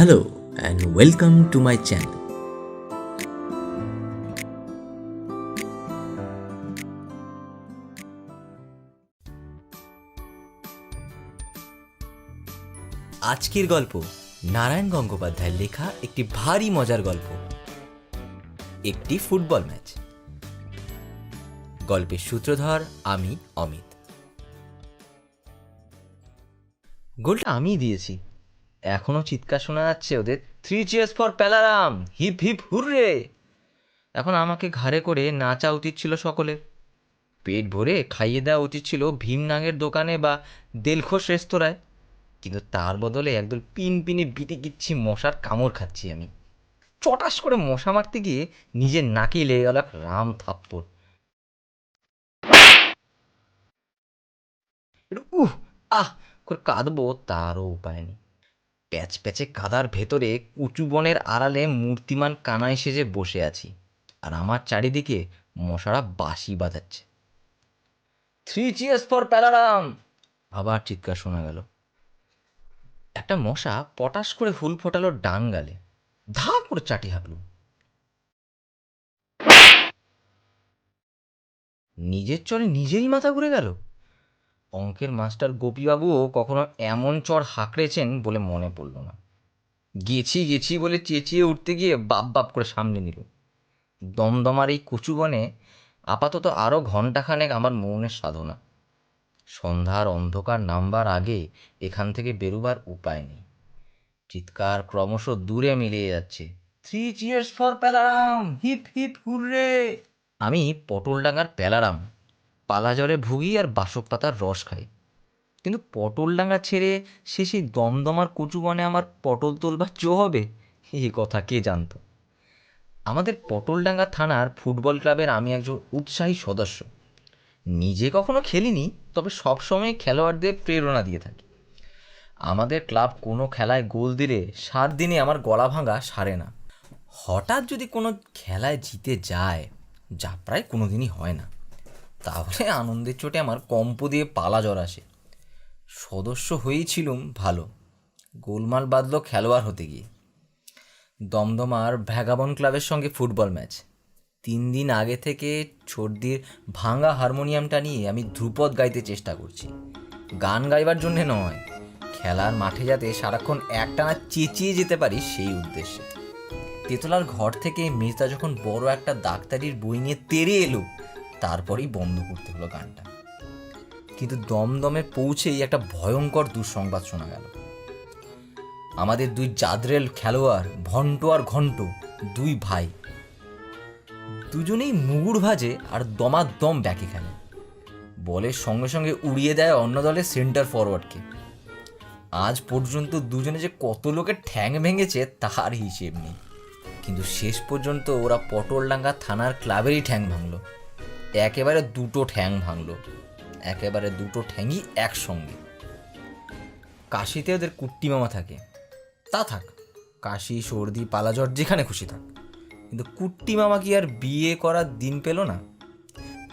Hello and welcome to my channel. আজকের গল্প নারায়ণ গঙ্গোপাধ্যায়ের লেখা একটি ভারী মজার গল্প। একটি ফুটবল ম্যাচ। গল্পের সূত্রধর আমি, অমিত। গোলটা আমিই দিয়েছি। এখনও চিৎকার শোনা যাচ্ছে ওদের। Three cheers for Palaram hip hip, hurrah! এখন আমাকে ঘাড়ে করে নাচা উচিত ছিল সকলের পেট ভরে খাইয়ে দেওয়া উচিত ছিল ভীমনাগের দোকানে বা দেলখোস রেস্তোরাঁয়। কিন্তু তার বদলে একদল পিন পিনে বিটে কিচ্ছি মশার কামড় খাচ্ছি আমি। চটাস করে মশা মারতে গিয়ে নিজের নাকে লেগে গেল রাম থাপ্পড়। উহ, আহ, করে কাঁদবো, তারও উপায় নেই। প্যাচ প্যাচে কাদার ভেতরে উঁচু বনের আড়ালে মূর্তিমান কানায় সেজে বসে আছি, আর আমার চারিদিকে মশারা বাঁশি বাজাচ্ছে। থ্রি চিয়ার্স ফর প্যালারাম আবার চিৎকার শোনা গেল। একটা মশা পটাশ করে ফুল ফোটালো ডান গালে। ধা করে চাটি হাঁকলুম নিজের চরে নিজেরই মাথা ঘুরে গেল। অঙ্কের মাস্টার গোপীবাবুও কখনো এমন চর হাঁকড়েছেন বলে মনে পড়ল না। গেছি গেছি বলে চেঁচিয়ে উঠতে গিয়ে বাপ বাপ করে সামনে নিল। দমদমার এই কচুবনে আপাতত আরও ঘণ্টাখানেক আমার মনের সাধনা। সন্ধ্যার অন্ধকার নামবার আগে এখান থেকে বেরোবার উপায় নেই। চিৎকার ক্রমশ দূরে মিলিয়ে যাচ্ছে। Three cheers for Palaram hip hip, hurrah! আমি পটলডাঙ্গার প্যালারাম পালাজলে ভুগি আর বাসক পাতার রস খাই। কিন্তু পটলডাঙ্গা ছেড়ে সে সেই দমদমার কচুবনে আমার পটল তোলবার চো হবে? এই কথা কে জানতো? আমাদের পটলডাঙ্গা থানার ফুটবল ক্লাবের আমি একজন উৎসাহী সদস্য। নিজে কখনো খেলিনি, তবে সবসময় খেলোয়াড়দের প্রেরণা দিয়ে থাকি। আমাদের ক্লাব কোনো খেলায় গোল দিলে সাত দিনে আমার গলা ভাঙা সারে না। হঠাৎ যদি কোনো খেলায় জিতে যায়, যা প্রায় কোনো দিনই হয় না। তাহলে আনন্দের চোটে আমার কম্প দিয়ে পালা জ্বর আসে। সদস্য হয়েছিলুম ভালো, গোলমাল বাঁধল খেলোয়াড় হতে গিয়ে। দমদমার ভ্যাগাবন ক্লাবের সঙ্গে ফুটবল ম্যাচ। তিন দিন আগে থেকে সর্দির ভাঙা হারমোনিয়ামটা নিয়ে আমি ধ্রুপদ গাইতে চেষ্টা করছি। গান গাইবার জন্যে নয়, খেলার মাঠে যাতে সারাক্ষণ একটানা চেঁচিয়ে যেতে পারি সেই উদ্দেশ্যে। তেতলার ঘর থেকে মেজদা যখন বড় একটা ডাক্তারির বই নিয়ে তেরে এলো তারপরেই বন্ধ করতে হলো গানটা। কিন্তু দমদমে পৌঁছেই একটা ভয়ঙ্কর দুঃসংবাদ শোনা গেল। আমাদের দুই জাদরেল খেলোয়াড় ভন্ট আর ঘন্ট দুই ভাই, দুজনেই মুগুর ভাজে আর দমাদম ব্যাকে খেলে। বলের সঙ্গে সঙ্গে উড়িয়ে দেয় অন্য দলের সেন্টার ফরওয়ার্ডকে আজ পর্যন্ত দুজনে যে কত লোকের ঠ্যাং ভেঙেছে তার হিসেব নেই। কিন্তু শেষ পর্যন্ত ওরা পটলডাঙ্গা থানার ক্লাবেরই ঠ্যাং ভাঙলো। একেবারে দুটো ঠ্যাং ভাঙলো। একেবারে দুটো ঠ্যাংই একসঙ্গে। কাশিতে ওদের কুট্টি মামা থাকে। তা থাক, কাশি, সর্দি, পালাজ্বর, যেখানে খুশি থাক। কিন্তু কুট্টি মামা কি আর বিয়ে করার দিন পেল না?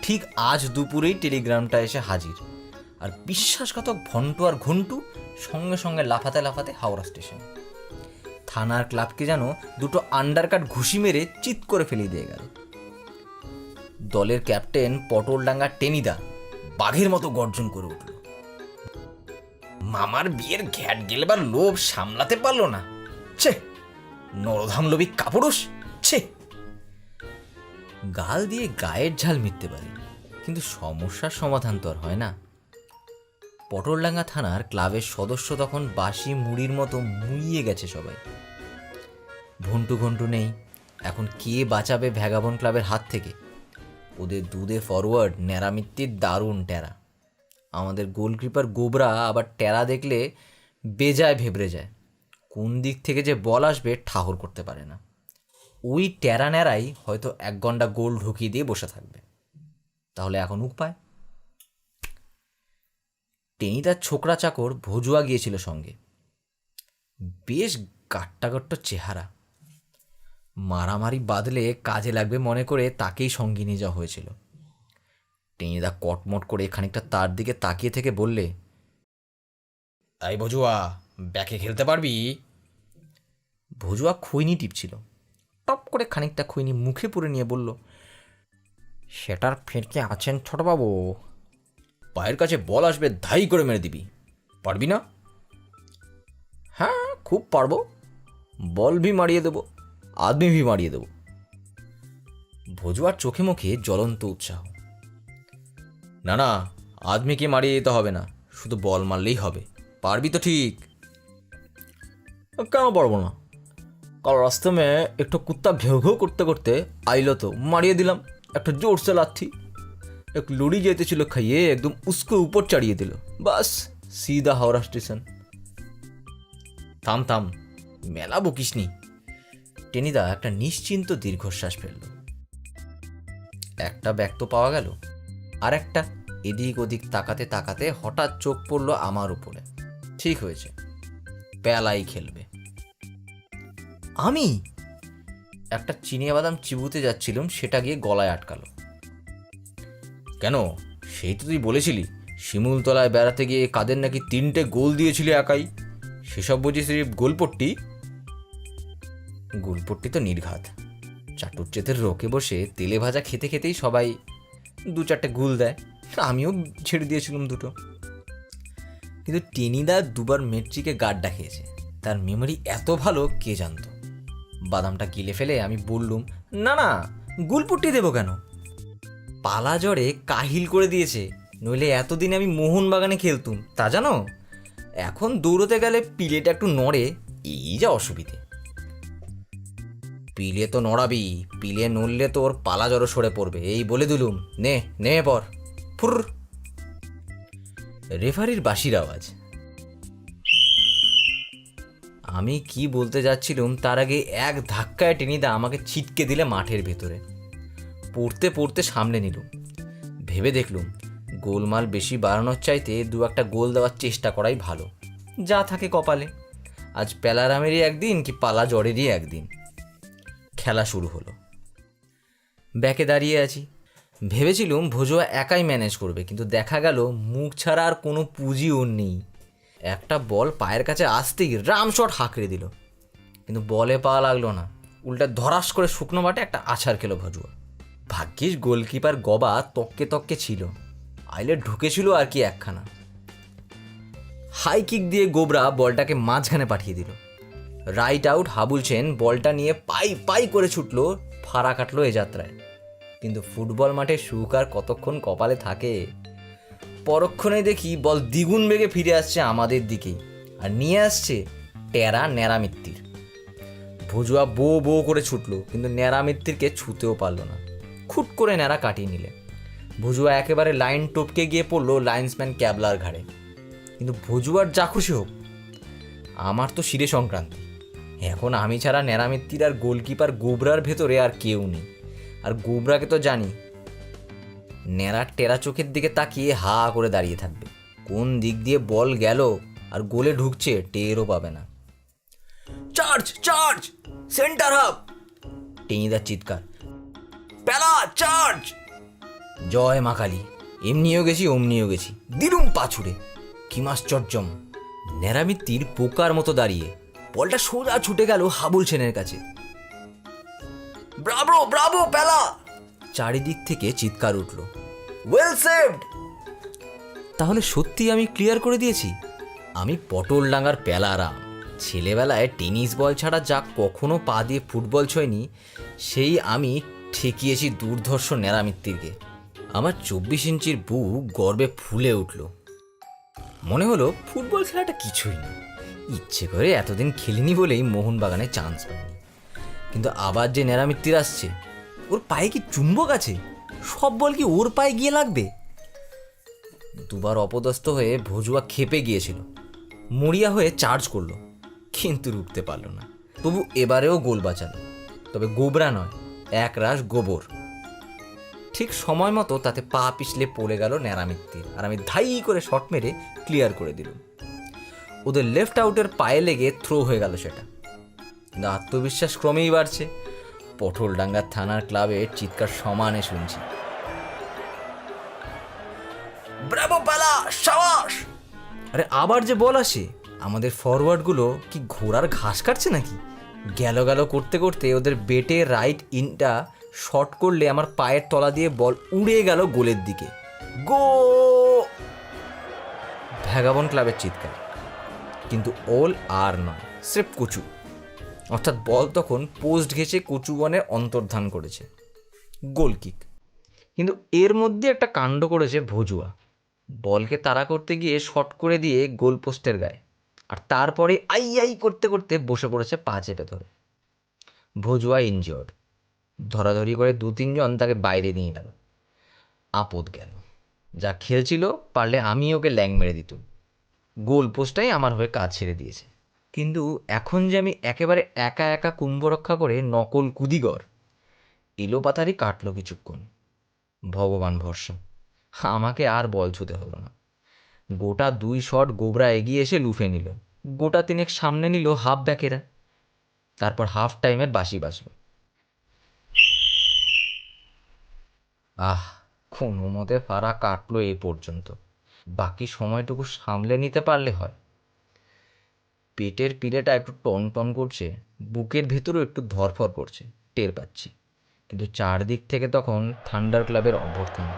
ঠিক আজ দুপুরেই টেলিগ্রামটা এসে হাজির। আর বিশ্বাসঘাতক ভন্টু আর ঘন্টু সঙ্গে সঙ্গে লাফাতে লাফাতে হাওড়া স্টেশন। থানার ক্লাবকে যেন দুটো আন্ডারকাট ঘুষি মেরে চিৎ করে ফেলিয়ে দিয়ে গেল। দলের ক্যাপ্টেন পটলডাঙ্গা টেনিদা বাঘের মতো গর্জন করে উঠল। মামার বিয়ের ঘ্যাট গেলবার লোভ সামলাতে পারল না। ছে নরধাম লোভী কাপুরুষ, ছে। গাল দিয়ে গায়ের ঝাল মিটতে পারে, কিন্তু সমস্যার সমাধান তো আর হয় না। পটলডাঙ্গা থানার ক্লাবের সদস্য তখন বাসি মুড়ির মতো মুইয়ে গেছে সবাই। ভন্টু ঘন্টু নেই, এখন কে বাঁচাবে ভ্যাগাবন ক্লাবের হাত থেকে? ওদের দুধে ফরওয়ার্ড ন্যারামিত্তির দারুণ ট্যারা আমাদের গোলকিপার গোবরা আবার ট্যারা দেখলে বেজায় ভেবড়ে যায়। কোন দিক থেকে যে বল আসবে ঠাহর করতে পারে না। ওই টেরা ন্যাড়াই হয়তো এক ঘণ্টা গোল ঢুকিয়ে দিয়ে বসে থাকবে। তাহলে এখন উপায়? টেনিদার ছোকরা চাকর ভজুয়া গিয়েছিল সঙ্গে। বেশ গাট্টাগট্ট চেহারা। মারামারি বাদলে কাজে লাগবে মনে করে তাকেই সঙ্গে নিয়ে যাওয়া হয়েছিল। টেনিদা কটমট করে খানিকটা তার দিকে তাকিয়ে থেকে বললে, এই ভজুয়া, ব্যাকে খেলতে পারবি? ভজুয়া খৈনি টিপছিল। টপ করে খানিকটা খৈনি মুখে পুরে নিয়ে বলল, সেটার ফেরকে আছেন ছোটবাবু। পায়ের কাছে বল আসবে, ধাই করে মেরে দিবি। পারবি না? হ্যাঁ খুব পারব। বল ভি মারিয়ে দেবো। আদমি ভি মারিয়ে দেবো। ভজুয়ার চোখে মুখে জ্বলন্ত উৎসাহ। না না, আদমিকে মারিয়ে দিতে হবে না, শুধু বল মারলেই হবে। পারবি তো ঠিক? কেন পারব না? কাল রাস্তে মে একটু কুত্তা ঘেউ ঘেউ করতে করতে আইলো তো, মারিয়ে দিলাম। একটা জোর সে লাথি এক লড়ি যেতেছিল খাইয়ে একদম উস্কো উপর চাড়িয়ে দিল। বাস, সিধা হাওড়া স্টেশন। থাম থাম, মেলা বকিসনি টেনিদা একটা নিশ্চিন্ত দীর্ঘশ্বাস ফেলল। একটা ব্যাগ তো পাওয়া গেল। আর একটা এদিক ওদিক তাকাতে তাকাতে হঠাৎ চোখ পড়ল আমার উপরে। ঠিক হয়েছে। পেলাই খেলবে। আমি? একটা চিনিয়া বাদাম চিবুতে যাচ্ছিলাম, সেটা গিয়ে গলায় আটকালো। কেন? সেই তো তুই বলেছিলি, শিমুলতলায় বেড়াতে গিয়ে কাদের নাকি তিনটে গোল দিয়েছিলি একাই? সেসব বুঝি গোলপট্টি। গোলপট্টি তো নির্ঘাত। চাটুর্চেতের রোকে বসে তেলে ভাজা খেতে খেতেই সবাই দু চারটে গুল দেয়। আমিও ছেড়ে দিয়েছিলাম দুটো। কিন্তু টেনিদা দুবার মেট্রিকে গাড্ডা খেয়েছে তার মেমোরি এত ভালো, কে জানতো? বাদামটা গিলে ফেলে আমি বললুম, না না, গুলপট্টি দেবো কেন? পালা জ্বরে কাহিল করে দিয়েছে। নইলে এতদিন আমি মোহনবাগানে খেলতুম, তা জানো? এখন দৌড়তে গেলে পিলেটা একটু নড়ে, এই যা অসুবিধে। পিলে তো নড়াবি, পিলে নড়লে তোর পালা জড়ো সরে পড়বে, এই বলে দিলুম। নে নে পর ফুর। রেফারির বাঁশির আওয়াজ। আমি কি বলতে যাচ্ছিলুম, তার আগে এক ধাক্কায় টেনিদা আমাকে ছিটকে দিলে মাঠের ভেতরে। পড়তে পড়তে সামনে নিলুম। ভেবে দেখলুম, গোলমাল বেশি বাড়ানোর চাইতে দু একটা গোল দেওয়ার চেষ্টা করাই ভালো। যা থাকে কপালে। আজ প্যালারামেরই একদিন কি পালা জ্বরেরই একদিন। খেলা শুরু হলো। ব্যাকে দাঁড়িয়ে আছি। ভেবেছিলুম ভোজুয়া একাই ম্যানেজ করবে, কিন্তু দেখা গেল মুখ ছাড়া আর কোনো পুঁজি ওর নেই। একটা বল পায়ের কাছে আসতেই রাম শট হাঁকড়ে দিল। কিন্তু বলে পাওয়া লাগল না। উল্টা ধরাস করে শুকনো মাঠে একটা আছাড় খেলো ভজুয়া ভাগ্যিস গোলকিপার গবা তককে তককে ছিল। আইলে ঢুকেছিল আর কি একখানা। হাই কিক দিয়ে গোবরা বলটাকে মাঝখানে পাঠিয়ে দিল। রাইট আউট হাবুল সেন বলটা নিয়ে পাই পাই করে ছুটলো, ফাড়া কাটলো এ যাত্রায়। কিন্তু ফুটবল মাঠে সুখ আর কতক্ষণ কপালে থাকে? পরক্ষণে দেখি বল দ্বিগুণ বেগে ফিরে আসছে আমাদের দিকেই, আর নিয়ে আসছে টেরা ন্যাড়ামিত্তির। ভুজুয়া বো বো করে ছুটলো, কিন্তু ন্যারামিত্তিরকে ছুতেও পারল না। খুট করে ন্যাড়া কাটিয়ে নিলে। ভুজুয়া একেবারে লাইন টপকে গিয়ে পড়ল লাইন্সম্যান ক্যাবলার ঘাড়ে। কিন্তু ভুজুয়ার যা খুশি হোক, আমার তো শিরে সংক্রান্তি। এখন আমি ছাড়া ন্যারামিত্তির আর গোলকিপার গোবরার ভেতরে আর কেউ নেই। আর গোবরাকে তো জানি ন্যাড়ার টেরা চোখের দিকে তাকিয়ে হা করে দাঁড়িয়ে থাকবে। কোন দিক দিয়ে বল গেল আর গোলে ঢুকছে টেরও পাবে না। Charge charge! Centre half! টেনিদার চিৎকার। পেলা চার্জ! জয় মা কালী। এমনিও গেছি অমনিও গেছি। দিলুম পাছুড়ে। কি মাশ্চর্যম ন্যাড়ামিত্তির পোকার মতো দাঁড়িয়ে। বলটা সোজা ছুটে গেল হাবুল সেনের কাছে। ব্রাভো ব্রাভো, পেলা! চারিদিক থেকে চিৎকার উঠল। ওয়েল সেভড তাহলে সত্যি আমি ক্লিয়ার করে দিয়েছি। আমি পটল ডাঙ্গার পেলারাম ছেলেবেলায় টেনিস বল ছাড়া যা কখনো পা দিয়ে ফুটবল ছয়নি, সেই আমি ঠেকিয়েছি দুর্ধর্ষ ন্যাড়ামিত্তিরকে আমার চব্বিশ ইঞ্চির বুক গর্বে ফুলে উঠল। মনে হলো ফুটবল খেলাটা কিছুই না। ইচ্ছে করে এতদিন খেলিনি বলেই মোহনবাগানে চান্স পাইনি কিন্তু আবার যে ন্যাড়ামিত্তির আসছে, ওর পায়ে কি চুম্বক আছে? সব বল কি ওর পায়ে গিয়ে লাগবে? দুবার অপদস্থ হয়ে ভজুয়া খেপে গিয়েছিল। মরিয়া হয়ে চার্জ করল, কিন্তু রুখতে পারল না। তবু এবারেও গোল বাঁচালো। তবে গোবরা নয় এক রাশ গোবর। ঠিক সময় মতো তাতে পা পিছলে পড়ে গেল ন্যাড়ামিত্তির আর আমি ধাই করে শট মেরে ক্লিয়ার করে দিলাম। ওদের লেফট আউটের পায়ে লেগে থ্রো হয়ে গেল সেটা। কিন্তু আত্মবিশ্বাস ক্রমেই বাড়ছে। পটলডাঙ্গার থানার ক্লাবে চিৎকার সমানে শুনছি। আরে আবার যে বল আসে, আমাদের ফরওয়ার্ডগুলো কি ঘোড়ার ঘাস কাটছে নাকি? গেল গেল করতে করতে ওদের বেটে রাইট ইনটা শর্ট করলে আমার পায়ের তলা দিয়ে বল উড়ে গেল গোলের দিকে। গো! ভ্যাগাবন ক্লাবের চিৎকার। কিন্তু ওল আর নয়, স্রেফ কচু। অর্থাৎ বল তখন পোস্ট ঘেঁষে কচু বনের অন্তর্ধান করেছে। Goal kick. কিন্তু এর মধ্যে একটা কাণ্ড করেছে ভজুয়া। বলকে তাড়া করতে গিয়ে শট করে দিয়ে গোল পোস্টের গায়ে। আর তারপরে আই আই করতে করতে বসে পড়েছে পা চেপে ধরে। ভজুয়া ইনজিওর্ড ধরাধরি করে দু তিনজন তাকে বাইরে নিয়ে গেল। আপদ গেল। যা খেলছিল পারলে আমি ওকে ল্যাং মেরে দিতুম। গোল পোস্টটাই আমার হয়ে কাজ ছেড়ে দিয়েছে। কিন্তু এখন যে আমি একেবারে একা একা কুম্ভ রক্ষা করে নকল কুদিগর, এলোপাতারি কাটলো কিছুক্ষণ। ভগবান ভরসা, আমাকে আর বল ছুতে হলো না। গোটা দুই শট গোবরা এগিয়ে এসে লুফে নিল। গোটা তিনেক সামনে নিল হাফ ব্যাকেরা। তারপর হাফ টাইমের বাসি বাসলো আহ, কোনো মতে ফারা কাটলো এই পর্যন্ত। বাকি সময়টুকু সামলে নিতে পারলে হয়। পেটের পিলেটা একটু টন টন করছে, বুকের ভেতরেও একটু ধরফর করছে, টের পাচ্ছি। কিন্তু চারদিক থেকে তখন থান্ডার ক্লাবের অভ্যর্থনা।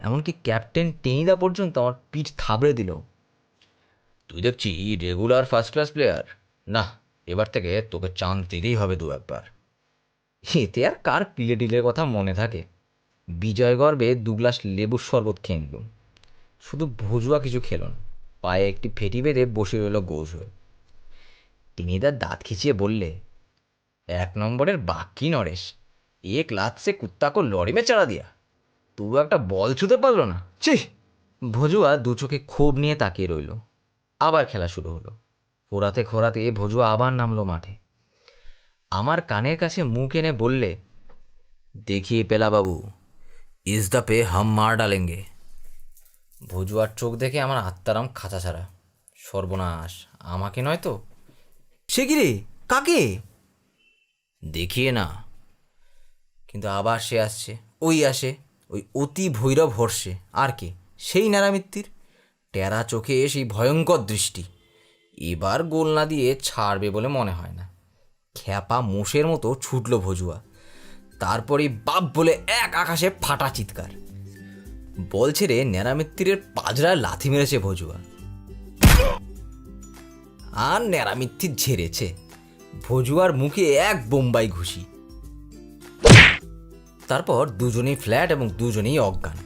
এমনকি ক্যাপ্টেন টেনিদা পর্যন্ত আমার পিঠ থাবড়ে দিল। তুই দেখছি রেগুলার ফার্স্ট ক্লাস প্লেয়ার না, এবার থেকে তোকে চান্স দিতেই হবে দু একবার। এতে আর কার পিলে টিলের কথা মনে থাকে? বিজয় গর্বে দু গ্লাস লেবুর শরবত খেয়ে নিলুম। শুধু ভুজুয়া কিছু খেল না, পায়ে একটি ফেটি বেঁধে বসে রইল গোজ হয়ে। টিনিদার দাঁত খিচিয়ে বললে, এক নম্বরের বাকি নরেশ এক সে কুত্তা কো লড়ি মে চাড়া দিয়া। তবু একটা বল ছুতে পারল না। ছি! ভজুয়া দু চোখে ক্ষোভ নিয়ে তাকিয়ে রইল। আবার খেলা শুরু হলো। খোরাতে খোরাতে ভজুয়া আবার নামলো মাঠে। আমার কানের কাছে মুখ এনে বললে দেখিয়ে পেলা বাবু ইস দ্য পে হাম মার ডালেঙ্গে ভজুয়ার চোখ দেখে আমার আত্মারাম খাঁচা ছাড়া সর্বনাশ আমাকে নয় তো সে কি রে কাকে? দেখিয়ে না কিন্তু আবার সে আসছে ওই আসে। ওই অতি ভৈরব হর্ষে। আর কে? সেই নারামিত্তির টেরা চোখে সেই ভয়ঙ্কর দৃষ্টি। এবার গোল না দিয়ে ছাড়বে বলে মনে হয় না। খ্যাপা মোষের মতো ছুটল ভজুয়া তারপরে বাপ বলে এক আকাশে ফাটা চিৎকার। বল ছেড়ে ন্যাড়ামিত্তিরের পাজরায় লাথি মেরেছে ভজুয়া। আর ন্যাড়ামিত্তির ঝেড়েছে। ভজুয়ার মুখে এক বোম্বাই ঘুষি। তারপর দুজনেই ফ্ল্যাট এবং দুজনেই অজ্ঞান।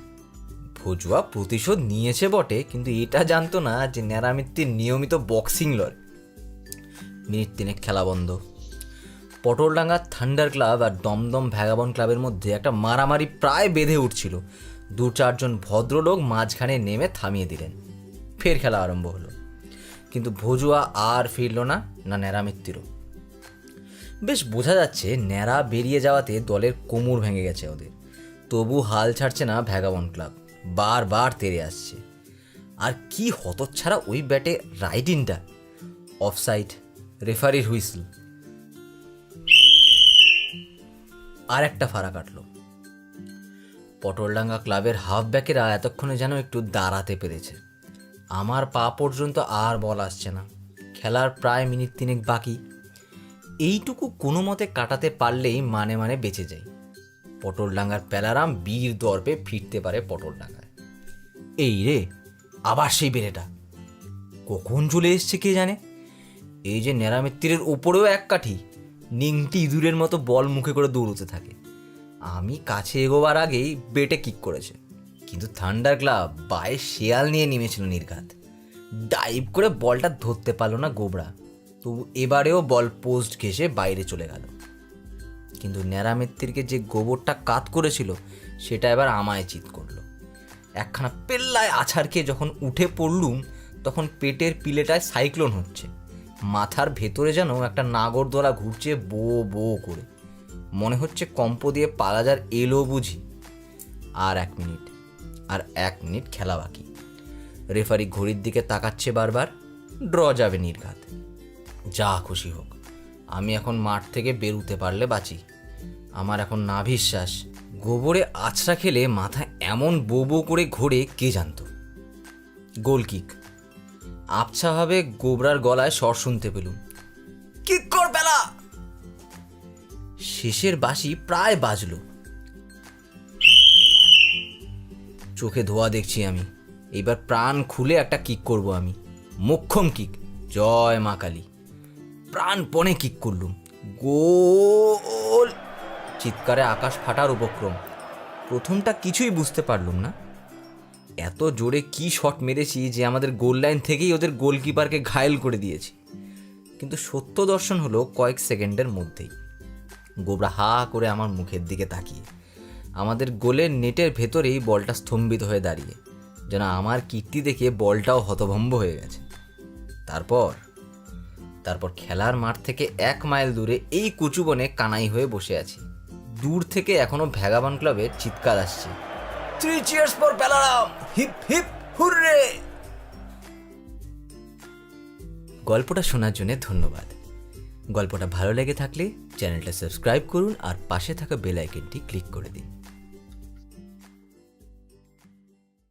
ভজুয়া প্রতিশোধ নিয়েছে বটে, কিন্তু এটা জানতো না যে ন্যাড়ামিত্তির নিয়মিত বক্সিং লড়ে। মিনিট তিনেক খেলা বন্ধ। পটলডাঙ্গা থান্ডার ক্লাব আর দমদম ভ্যাগাবন ক্লাবের মধ্যে একটা মারামারি প্রায় বেঁধে উঠছিল। দু চারজন ভদ্রলোক মাঝখানে নেমে থামিয়ে দিলেন। ফের খেলা আরম্ভ হলো। কিন্তু ভজুয়া আর ফিরল না না ন্যাড়া ন্যাড়ামিত্তিরও বেশ বোঝা যাচ্ছে ন্যাড়া বেরিয়ে যাওয়াতে দলের কোমর ভেঙে গেছে ওদের। তবু হাল ছাড়ছে না ভ্যাগাবন ক্লাব। বারবার তেরে আসছে। আর কি হতচ্ছাড়া ওই ব্যাটে রাইডিনটা অফসাইড, রেফারির হুইসল। আর একটা ফাড়া কাটলো। পটলডাঙ্গা ক্লাবের হাফ ব্যাকেরা এতক্ষণে যেন একটু দাঁড়াতে পেরেছে। আমার পা পর্যন্ত আর বল আসছে না। খেলার প্রায় মিনিট তিনেক বাকি। এইটুকু কোনো মতে কাটাতে পারলেই মানে মানে বেঁচে যাই। পটলডাঙ্গার প্যালারাম বীর দর্পে ফিরতে পারে পটলডাঙ্গায়। এই রে, আবার সেই বেড়েটা কখন চলে এসছে কে জানে? এই যে ন্যাড়ামিত্তিরের ওপরেও এক কাঠি। নিংটি ইঁদুরের মতো বল মুখে করে দৌড়তে থাকে। আমি কাছে এগোবার আগেই বেটে কিক করেছে। কিন্তু থান্ডার ক্লাব বায়ে শেয়াল নিয়ে নেমেছিল নির্ঘাত। ডাইভ করে বলটা ধরতে পারল না গোবরা। তবু এবারেও বল পোস্ট ঘেসে বাইরে চলে গেল। কিন্তু ন্যাড়ামিত্তিরকে যে গোবরটা কাত করেছিল, সেটা এবার আমায় চিত করল। একখানা পেল্লায় আছাড় খেয়ে যখন উঠে পড়লুম, তখন পেটের পিলেটায় সাইক্লোন হচ্ছে। মাথার ভেতরে যেন একটা নাগরদোলা ঘুরছে বো বো করে। মনে হচ্ছে কম্প দিয়ে পালাজার এলো বুঝি। আর এক মিনিট, আর এক মিনিট খেলা বাকি। রেফারি ঘড়ির দিকে তাকাচ্ছে বারবার, ড্র যাবে নির্ঘাত। যা খুশি হোক, আমি এখন মাঠ থেকে বেরুতে পারলে বাঁচি। আমার এখন না বিশ্বাস, গোবরে আছড়া খেলে মাথা এমন বো বো করে ঘোরে কে জানতো। গোল কিক আবছাভাবে গোবরার গলায় স্বর শুনতে পেলুম। কি কর বেলা? শেষের বাসি প্রায় বাজল। চোখে ধোয়া দেখছি আমি। এইবার প্রাণ খুলে একটা কিক করব আমি। মোক্ষম কিক। জয় মা কালী। প্রাণপণে কিক করলুম। গোল। চিৎকারে আকাশ ফাটার উপক্রম। প্রথমটা কিছুই বুঝতে পারলুম না। এত জোরে কি শট মেরেছি যে আমাদের গোল লাইন থেকেই ওদের গোলকিপারকে ঘায়েল করে দিয়েছি। কিন্তু সত্য দর্শন হলো কয়েক সেকেন্ডের মধ্যেই। গোবরা হা করে আমার মুখের দিকে তাকিয়ে। আমাদের গোলের নেটের ভেতরেই বলটা স্তম্ভিত হয়ে দাঁড়িয়ে। যেন আমার কীর্তি দেখে বলটাও হতভম্ব হয়ে গেছে। তারপর? তারপর খেলার মাঠ থেকে এক মাইল দূরে এই কুচুবনে কানাই হয়ে বসে আছি। দূর থেকে এখনও ভ্যাগাবান ক্লাবের চিৎকার আসছে। Three cheers for Belaram hip hip hurrah গল্পটা শোনার জন্য ধন্যবাদ। গল্পটা ভালো লেগে থাকলে চ্যানেলটা সাবস্ক্রাইব করুন আর পাশে থাকা বেল আইকনটি ক্লিক করে দিন।